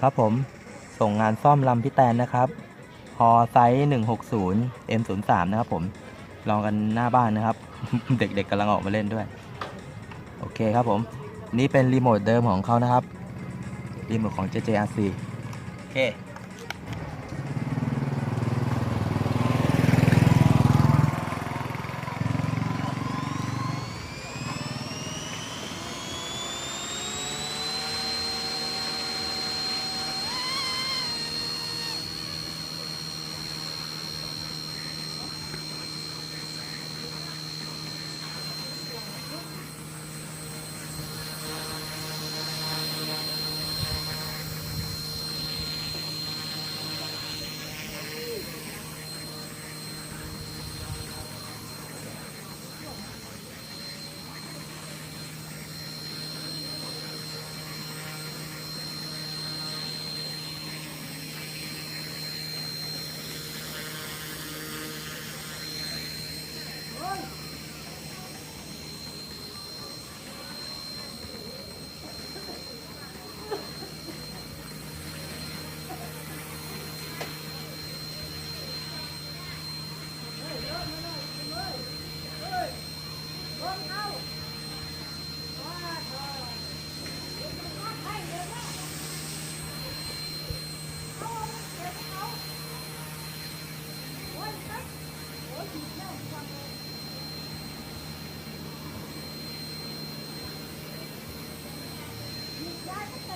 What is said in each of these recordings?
ครับผม ส่งงานซ่อมลำพี่แตนนะครับฮอไซส์160 M03 นะครับผม ลองกันหน้าบ้านนะครับ เด็กๆกำลังออกมาเล่นด้วย โอเคครับผม นี่เป็นรีโมทเดิมของเขานะครับ รีโมทของ JJRC โอเค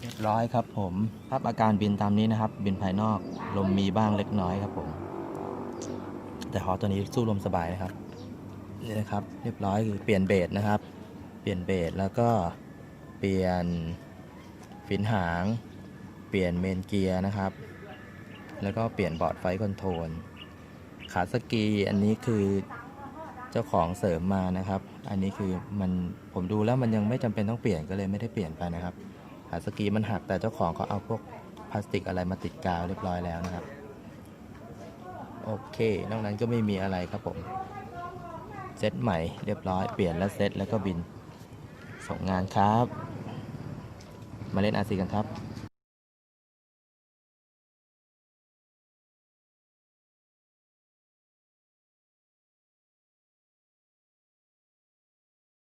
เรีย บร้อยครับผมภาพอาการบินตามนี้นะครับ บินภายนอกลมมีบ้างเล็กน้อยครับผม แต่ฮอตัวนี้สู้ลมสบายนะครับนี่นะครับ เรียบร้อยคือเปลี่ยนเบสนะครับ เปลี่ยนเบสแล้วก็เปลี่ยนฝินหาง เปลี่ยนเมนเกียร์นะครับ แล้วก็เปลี่ยนบอร์ดไฟคอนโทรลขาสกีอันนี้คือเจ้าของเสริมมานะครับ อันนี้คือมันผมดูแล้วมันยังไม่จำเป็นต้องเปลี่ยนก็เลยไม่ได้เปลี่ยนไปนะครับ ขาสกีมันหักแต่เจ้าของเขาเอาพวกพลาสติกอะไรมาติดกาวเรียบร้อยแล้วนะครับ โอเคนอกนั้นก็ไม่มีอะไรครับผม เซตใหม่เรียบร้อย เปลี่ยนแล้วเซตแล้วก็บิน ส่งงานครับ มาเล่นอาซีกันครับ